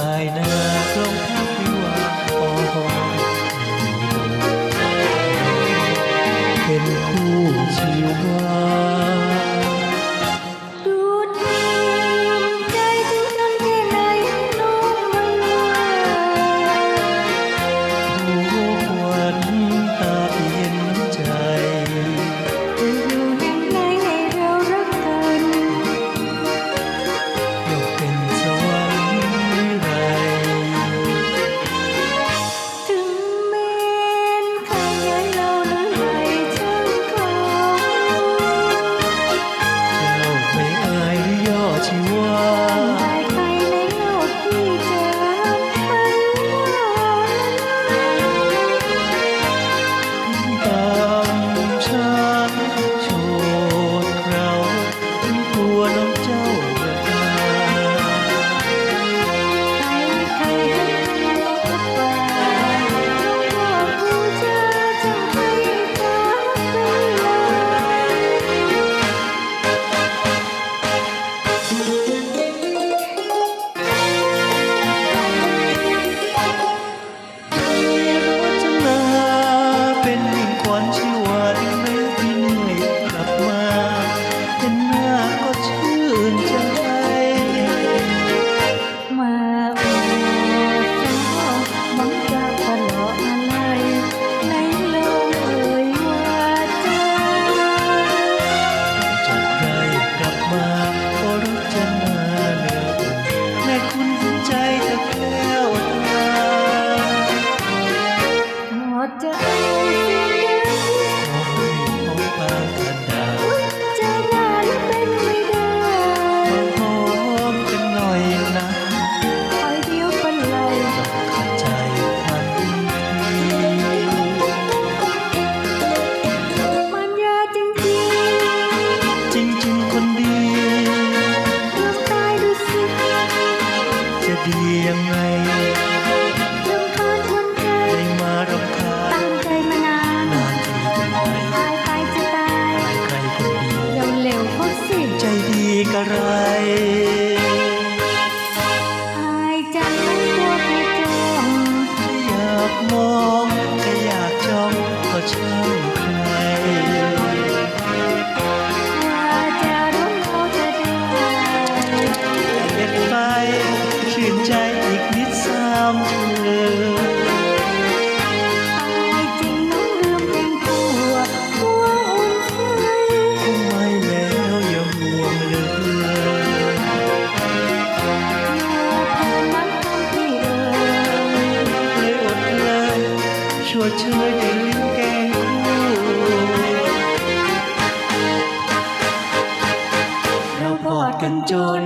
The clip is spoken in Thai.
ฝ่ายเนื้อกลมทักวิวาอ่อนเป็นคู่ชีวา ยังไงไม่มารำคาตั้งใจมานานนานจะเป็นไงตายไปจะตายไม่ใครคนดีเร็วๆเขาสิใจดีกะไรอายจังตัวใครจ้องอยากมองแค่อยากจ้องก็ช่าง วเชยด้วยลิ้นแกงคู่เราพอดกันจน